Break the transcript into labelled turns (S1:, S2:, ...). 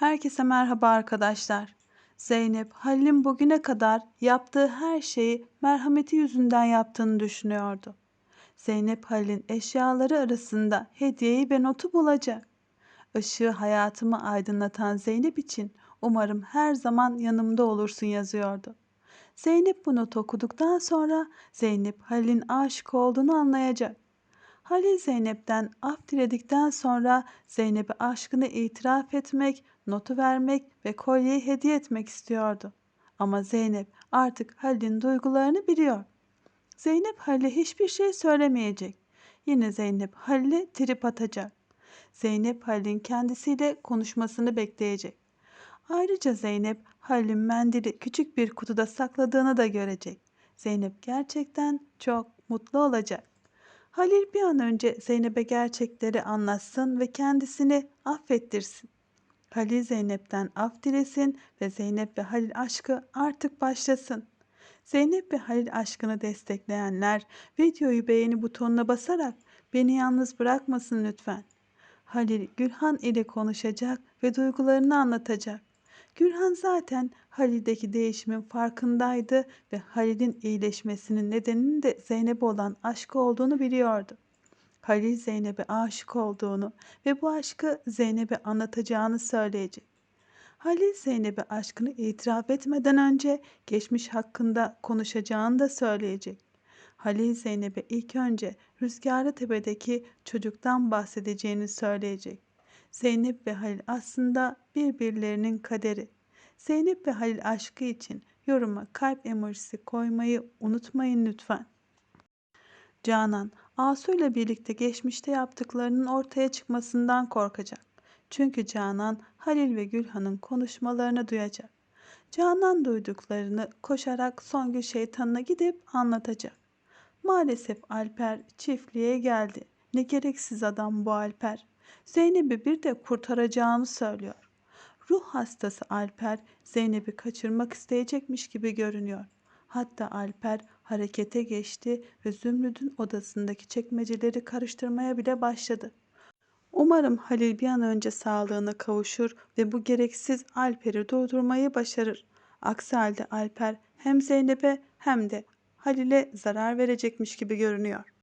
S1: Herkese merhaba arkadaşlar. Zeynep, Halil'in bugüne kadar yaptığı her şeyi merhameti yüzünden yaptığını düşünüyordu. Zeynep Halil'in eşyaları arasında hediyeyi ve notu bulacak. Işığı hayatımı aydınlatan Zeynep için umarım her zaman yanımda olursun yazıyordu. Zeynep bu notu okuduktan sonra Zeynep Halil'in aşık olduğunu anlayacak. Halil Zeynep'ten af diledikten sonra Zeynep'e aşkını itiraf etmek, notu vermek ve kolyeyi hediye etmek istiyordu. Ama Zeynep artık Halil'in duygularını biliyor. Zeynep Halil'e hiçbir şey söylemeyecek. Yine Zeynep Halil'e trip atacak. Zeynep Halil'in kendisiyle konuşmasını bekleyecek. Ayrıca Zeynep Halil'in mendili küçük bir kutuda sakladığını da görecek. Zeynep gerçekten çok mutlu olacak. Halil bir an önce Zeynep'e gerçekleri anlatsın ve kendisini affettirsin. Halil Zeynep'ten af dilesin ve Zeynep ve Halil aşkı artık başlasın. Zeynep ve Halil aşkını destekleyenler videoyu beğeni butonuna basarak beni yalnız bırakmasın lütfen. Halil Gülhan ile konuşacak ve duygularını anlatacak. Gülhan zaten Halil'deki değişimin farkındaydı ve Halil'in iyileşmesinin nedeninin de Zeynep'e olan aşkı olduğunu biliyordu. Halil Zeynep'e aşık olduğunu ve bu aşkı Zeynep'e anlatacağını söyleyecek. Halil Zeynep'e aşkını itiraf etmeden önce geçmiş hakkında konuşacağını da söyleyecek. Halil Zeynep'e ilk önce Rüzgarlı Tepe'deki çocuktan bahsedeceğini söyleyecek. Zeynep ve Halil aslında birbirlerinin kaderi. Zeynep ve Halil aşkı için yoruma kalp emojisi koymayı unutmayın lütfen. Canan, Asu ile birlikte geçmişte yaptıklarının ortaya çıkmasından korkacak. Çünkü Canan, Halil ve Gülhan'ın konuşmalarını duyacak. Canan duyduklarını koşarak Songül şeytanına gidip anlatacak. Maalesef Alper çiftliğe geldi. Ne gereksiz adam bu Alper. Zeynep'i bir de kurtaracağını söylüyor. Ruh hastası Alper Zeynep'i kaçırmak isteyecekmiş gibi görünüyor. Hatta Alper harekete geçti ve Zümrüt'ün odasındaki çekmeceleri karıştırmaya bile başladı. Umarım Halil bir an önce sağlığına kavuşur ve bu gereksiz Alper'i durdurmayı başarır. Aksi halde Alper hem Zeynep'e hem de Halil'e zarar verecekmiş gibi görünüyor.